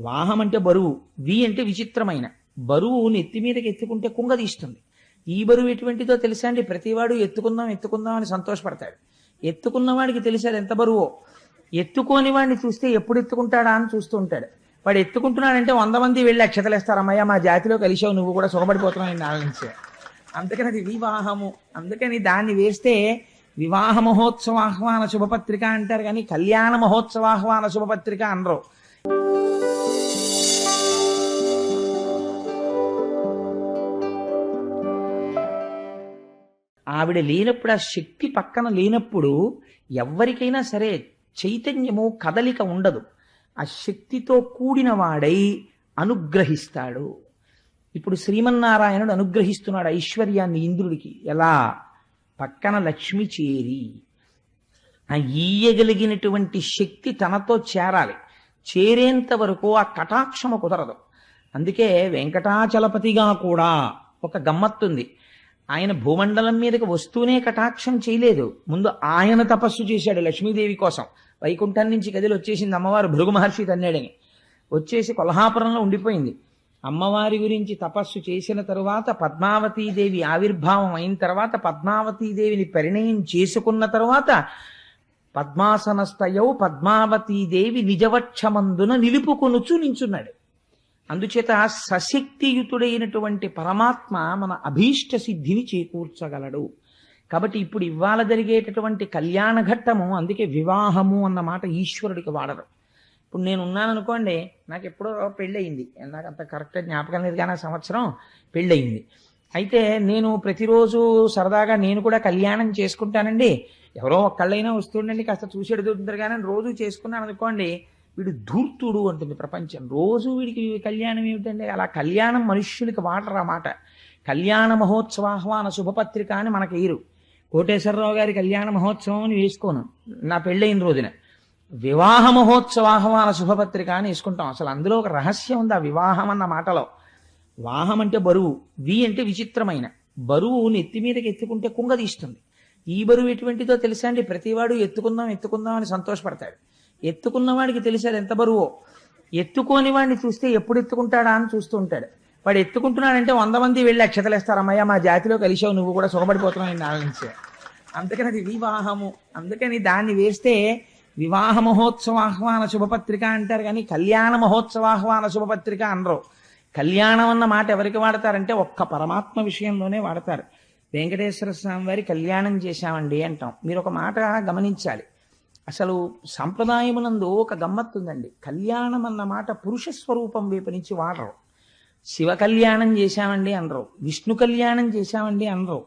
వాహం అంటే బరువు వి అంటే విచిత్రమైన. బరువు నెత్తి మీదకి ఎత్తుకుంటే కుంగదీస్తుంది. ఈ బరువు ఎటువంటిదో తెలుసా అండి? ప్రతివాడు ఎత్తుకుందాం ఎత్తుకుందాం అని సంతోషపడతాడు. ఎత్తుకున్న వాడికి తెలిసాడు ఎంత బరువో? ఎత్తుకోని వాడిని చూస్తే ఎప్పుడు ఎత్తుకుంటాడా అని చూస్తూ ఉంటాడు. వాడు ఎత్తుకుంటున్నాడంటే వంద మంది వెళ్ళి అక్షతలేస్తారు అమ్మయ్య మా జాతిలో కలిసావు నువ్వు కూడా సుఖపడిపోతున్నావు నాలుగు ఆలోచించే. అందుకని అది వివాహము. అందుకని దాన్ని వేస్తే వివాహ మహోత్సవాహ్వాన శుభపత్రిక అంటారు కానీ కళ్యాణ మహోత్సవాహ్వాన శుభపత్రిక అనరు. ఆవిడ లేనప్పుడు ఆ శక్తి పక్కన లేనప్పుడు ఎవరికైనా సరే చైతన్యము కదలిక ఉండదు. ఆ శక్తితో కూడిన వాడై అనుగ్రహిస్తాడు. ఇప్పుడు శ్రీమన్నారాయణుడు అనుగ్రహిస్తున్నాడు ఐశ్వర్యాన్ని ఇంద్రుడికి. ఎలా? పక్కన లక్ష్మి చేరి ఆ ఈయగలిగినటువంటి శక్తి తనతో చేరాలి. చేరేంత వరకు ఆ కటాక్షము కుదరదు. అందుకే వెంకటాచలపతిగా కూడా ఒక గమ్మత్తుంది ఆయన భూమండలం మీదకి వస్తూనే కటాక్షం చేయలేదు. ముందు ఆయన తపస్సు చేశాడు లక్ష్మీదేవి కోసం. వైకుంఠం నుంచి గదిలో వచ్చేసింది అమ్మవారు భృగు మహర్షి తన్నాడని. వచ్చేసి కొల్హాపురంలో ఉండిపోయింది. అమ్మవారి గురించి తపస్సు చేసిన తరువాత పద్మావతీదేవి ఆవిర్భావం అయిన తర్వాత పద్మావతీదేవిని పరిణయం చేసుకున్న తరువాత పద్మాసనస్థయౌ పద్మావతీదేవి నిజవక్షమందున నిలుపుకొనుచు నించున్నాడు. అందుచేత సశక్తియుతుడైనటువంటి పరమాత్మ మన అభీష్ట సిద్ధిని చేకూర్చగలడు. కాబట్టి ఇప్పుడు ఇవాళ జరిగేటటువంటి కళ్యాణ ఘట్టము అందుకే వివాహము అన్న మాట ఈశ్వరుడికి వాడరు. ఇప్పుడు నేను ఉన్నాను అనుకోండి నాకు ఎప్పుడో పెళ్ళయింది. నాకు అంత కరెక్ట్ జ్ఞాపకం లేదు కానీ సంవత్సరం పెళ్ళయింది. అయితే నేను ప్రతిరోజు సరదాగా నేను కూడా కళ్యాణం చేసుకుంటానండి. ఎవరో ఒక్కళ్ళైనా వస్తుండండి కాస్త చూసేడు దొరుకుతారు కానీ రోజు చేసుకున్నాను అనుకోండి వీడు ధూర్తుడు అంటుంది ప్రపంచం. రోజు వీడికి కళ్యాణం ఏమిటండి? అలా కళ్యాణం మనుష్యులకి వాడరా మాట. కళ్యాణ మహోత్సవాహ్వాన శుభపత్రిక అని మనకి ఇరు కోటేశ్వరరావు గారి కళ్యాణ మహోత్సవం అని వేసుకోను. నా పెళ్ళైన రోజున. వివాహ మహోత్సవాహ్వాన శుభపత్రిక అని వేసుకుంటాం. అసలు అందులో ఒక రహస్యం ఉంది ఆ వివాహం అన్న మాటలో. వాహం అంటే బరువు. వి అంటే విచిత్రమైన. బరువు నెత్తి మీదకి ఎత్తుకుంటే కుంగదీస్తుంది ఈ బరువు ఎటువంటిదో తెలుసా అండి? ప్రతివాడు ఎత్తుకుందాం ఎత్తుకుందాం అని సంతోషపడతాడు. ఎత్తుకున్న వాడికి తెలిసాడు ఎంత బరువో. ఎత్తుకోని వాడిని చూస్తే ఎప్పుడు ఎత్తుకుంటాడా అని చూస్తూ ఉంటాడు వాడు ఎత్తుకుంటున్నాడంటే వంద మంది వెళ్ళి అక్షతలేస్తారు అమ్మయ్య మా జాతిలో కలిసావు నువ్వు కూడా సుఖపడిపోతున్నావు నేను ఆలోచించే. అందుకని అది వివాహము. అందుకని దాన్ని వేస్తే వివాహ మహోత్సవాహ్వాన శుభపత్రిక అంటారు కానీ కళ్యాణ మహోత్సవాహ్వాన శుభపత్రిక అనరు. కళ్యాణం అన్న మాట ఎవరికి వాడతారంటే ఒక్క పరమాత్మ విషయంలోనే వాడతారు. వెంకటేశ్వర స్వామి వారి కళ్యాణం చేశామండి అంటాం. మీరు ఒక మాట గమనించాలి. అసలు సంప్రదాయమునందు ఒక గమ్మత్తుందండి. కళ్యాణం అన్న మాట పురుష స్వరూపం వైపు నుంచి వాడరు. శివ కళ్యాణం చేశామండి అనరు. విష్ణు కళ్యాణం చేశామండి అనరు.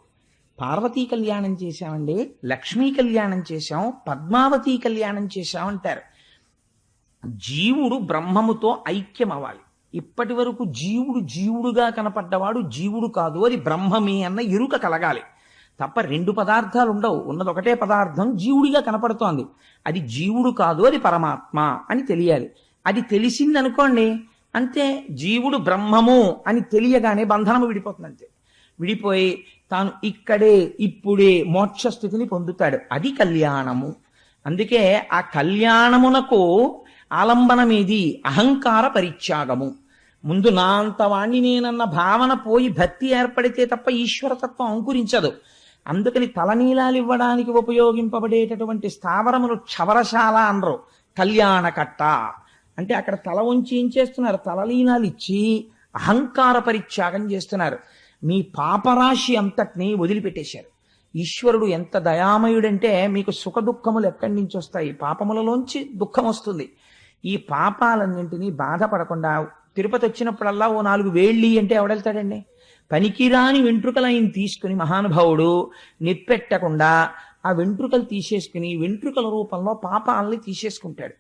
పార్వతీ కళ్యాణం చేశామండి లక్ష్మీ కళ్యాణం చేశాం పద్మావతి కళ్యాణం చేశామంటారు జీవుడు బ్రహ్మముతో ఐక్యం అవ్వాలి ఇప్పటి వరకు జీవుడు జీవుడుగా కనపడ్డవాడు జీవుడు కాదు అది బ్రహ్మమే అన్న ఎరుక కలగాలి. తప్ప రెండు పదార్థాలు ఉండవు. ఉన్నది ఒకటే పదార్థం జీవుడిగా కనపడుతోంది. అది జీవుడు కాదు అది పరమాత్మ అని తెలియాలి. అది తెలిసింది అనుకోండి అంతే. జీవుడు బ్రహ్మము అని తెలియగానే బంధనము విడిపోతుంది అంతే. విడిపోయి తాను ఇక్కడే ఇప్పుడే మోక్ష స్థితిని పొందుతాడు. అది కళ్యాణము. అందుకే ఆ కళ్యాణమునకు ఆలంబనమేది? అహంకార పరిత్యాగము. ముందు నా అంతవాణ్ణి నేనన్న భావన పోయి భక్తి ఏర్పడితే తప్ప ఈశ్వరతత్వం అంకురించదు. అందుకని తలనీలాలు ఇవ్వడానికి ఉపయోగింపబడేటటువంటి స్థావరములు క్షవరశాల అనరు. కళ్యాణ కట్ట అంటే అక్కడ తల ఉంచి ఏం చేస్తున్నారు? తలలీనాలు ఇచ్చి అహంకార పరిత్యాగం చేస్తున్నారు. మీ పాపరాశి అంతటిని వదిలిపెట్టేశారు. ఈశ్వరుడు ఎంత దయామయుడంటే మీకు సుఖ దుఃఖములు ఎక్కడి నుంచి వస్తాయి? పాపములలోంచి దుఃఖం వస్తుంది. ఈ పాపాలన్నింటినీ బాధపడకుండా తిరుపతి వచ్చినప్పుడల్లా ఓ నాలుగు వేళ్ళి అంటే ఎవడెళ్తాడండి? పనికిరాని వెంట్రుకలు ఆయన తీసుకుని మహానుభావుడు నిప్పెట్టకుండా ఆ వెంట్రుకలు తీసేసుకుని వెంట్రుకల రూపంలో పాపాలని తీసేసుకుంటాడు.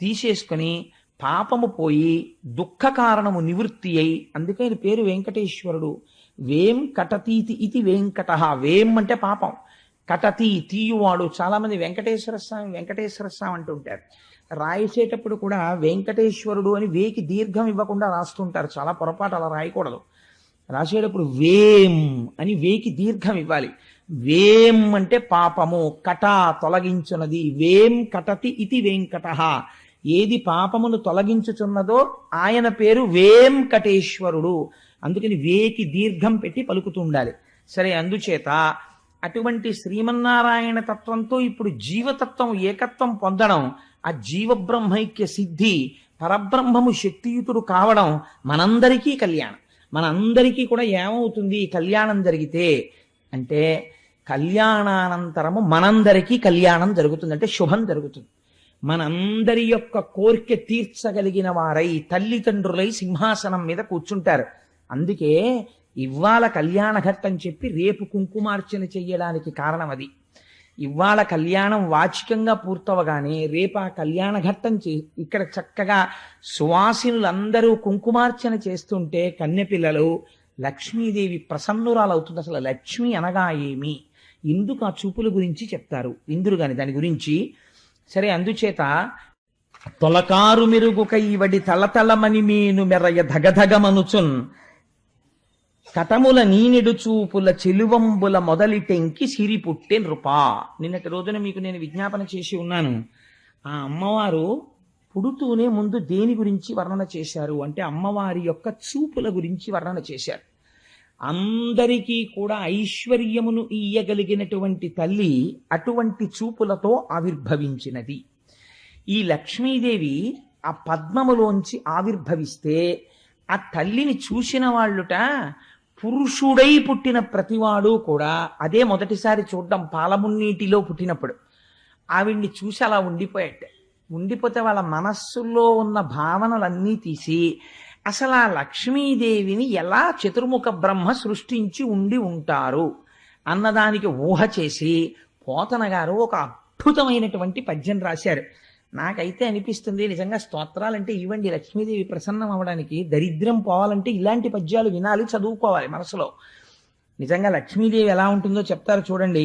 తీసేసుకుని పాపము పోయి దుఃఖ కారణము నివృత్తి అయి అందుకే ఆయన పేరు వెంకటేశ్వరుడు. వేం కటతీతి ఇది వెంకట. వేం అంటే పాపం. కటతి తీయువాడు. చాలా మంది వెంకటేశ్వర స్వామి వెంకటేశ్వర స్వామి అంటుంటారు రాసేటప్పుడు కూడా వెంకటేశ్వరుడు అని వేకి దీర్ఘం ఇవ్వకుండా రాస్తుంటారు చాలా పొరపాటు అలా రాయకూడదు. రాసేటప్పుడు వేం అని వేకి దీర్ఘం ఇవ్వాలి. వేం అంటే పాపము కట తొలగించున్నది. వేం కటతి ఇది వెంకట. ఏది పాపమును తొలగించుచున్నదో ఆయన పేరు వేంకటేశ్వరుడు అందుకని వేకి దీర్ఘం పెట్టి పలుకుతూ ఉండాలి సరే అందుచేత అటువంటి శ్రీమన్నారాయణ తత్వంతో ఇప్పుడు జీవతత్వం ఏకత్వం పొందడం ఆ జీవబ్రహ్మైక్య సిద్ధి పరబ్రహ్మము శక్తియుతుడు కావడం మనందరికీ కళ్యాణం. మనందరికీ కూడా ఏమవుతుంది? కళ్యాణం జరిగితే అంటే కళ్యాణానంతరము మనందరికీ కళ్యాణం జరుగుతుంది. అంటే శుభం జరుగుతుంది. మనందరి యొక్క కోరిక తీర్చగలిగిన వారై తల్లిదండ్రులై సింహాసనం మీద కూర్చుంటారు. అందుకే ఇవాళ కళ్యాణ ఘట్టం చెప్పి రేపు కుంకుమార్చన చెయ్యడానికి కారణం అది. ఇవాళ కళ్యాణం వాచికంగా పూర్తవగానే రేపు ఆ కళ్యాణ ఘట్టం చే ఇక్కడ చక్కగా సువాసినులందరూ కుంకుమార్చన చేస్తుంటే కన్నెపిల్లలు లక్ష్మీదేవి ప్రసన్నురాలవుతుంది. అసలు లక్ష్మి అనగా ఏమి? ఇందుకు ఆ చూపుల గురించి చెప్తారు. ఇందురు గాని దాని గురించి. సరే అందుచేత తొలకారు మెరుగు తల తలతలమని మీను మెరయ ధగధగమనుచున్. కటముల నీనెడు చూపుల చెలువంబుల మొదలిటెంకి సిరి పుట్టే నృపా. నిన్నటి రోజున మీకు నేను విజ్ఞాపన చేసి ఉన్నాను. ఆ అమ్మవారు పుడుతూనే ముందు దేని గురించి వర్ణన చేశారు? అంటే అమ్మవారి యొక్క చూపుల గురించి వర్ణన చేశారు. అందరికీ కూడా ఐశ్వర్యమును ఇయ్యగలిగినటువంటి తల్లి అటువంటి చూపులతో ఆవిర్భవించినది. ఈ లక్ష్మీదేవి ఆ పద్మములోంచి ఆవిర్భవిస్తే ఆ తల్లిని చూసిన వాళ్ళుట పురుషుడై పుట్టిన ప్రతివాడు కూడా అదే మొదటిసారి చూడడం పాలమున్నీటిలో పుట్టినప్పుడు. ఆవిడ్ని చూసి అలా ఉండిపోయాట ఉండిపోతే వాళ్ళ మనస్సులో ఉన్న భావనలన్నీ తీసి అసలు ఆ లక్ష్మీదేవిని ఎలా చతుర్ముఖ బ్రహ్మ సృష్టించి ఉండి ఉంటారు అన్నదానికి ఊహ చేసి పోతన గారు ఒక అద్భుతమైనటువంటి పద్యం రాశారు. నాకైతే అనిపిస్తుంది నిజంగా స్తోత్రాలంటే ఇవ్వండి లక్ష్మీదేవి ప్రసన్నం అవ్వడానికి దరిద్రం పోవాలంటే ఇలాంటి పద్యాలు వినాలి చదువుకోవాలి మనసులో. నిజంగా లక్ష్మీదేవి ఎలా ఉంటుందో చెప్తారు చూడండి.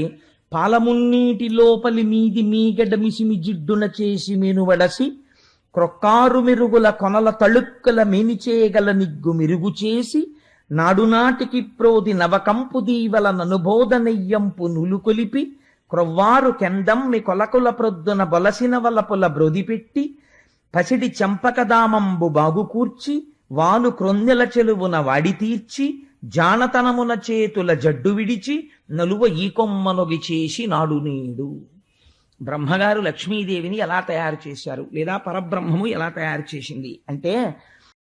పాలమున్నీటి లోపలి మీది మీగడ మిసిమి జిడ్డున చేసి మేను వడసి క్రొక్కారు మెరుగుల కొనల తళుక్కల మేనిచేయగల నిగ్గు మెరుగు చేసి నాడునాటికి ప్రోది నవకంపు దీవల ననుబోధ నెయ్యంపు నులుకొలిపి క్రొవ్వారు కెందమ్మి కొలకుల ప్రొద్దున బొలసిన వలపుల బ్రొదిపెట్టి పసిడి చంపకదామంబు బాగుకూర్చి వాలు క్రొందెల చెలువున వాడి తీర్చి జానతనమున చేతుల జడ్డు విడిచి నలువ ఈ కొమ్మనొగి చేసి నాడు నేడు. బ్రహ్మగారు లక్ష్మీదేవిని ఎలా తయారు చేశారు? లేదా పరబ్రహ్మము ఎలా తయారు చేసింది? అంటే